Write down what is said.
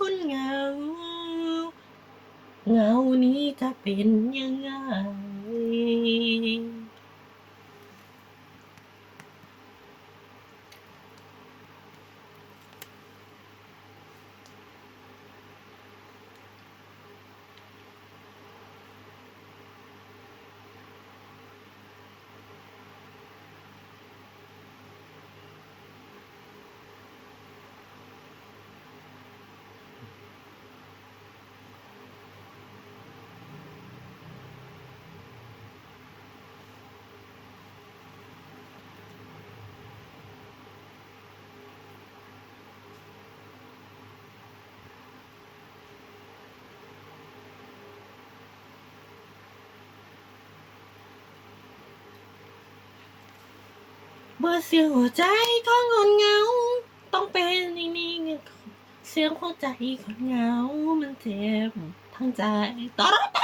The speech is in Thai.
คนเหงา เหงานี้จะเป็นยังไง เมื่อเสียงหัวใจของคนเหงา ต้องเป็นนิ่งๆเสียงหัวใจคนเหงา มันเจ็บทั้งใจตอรตอ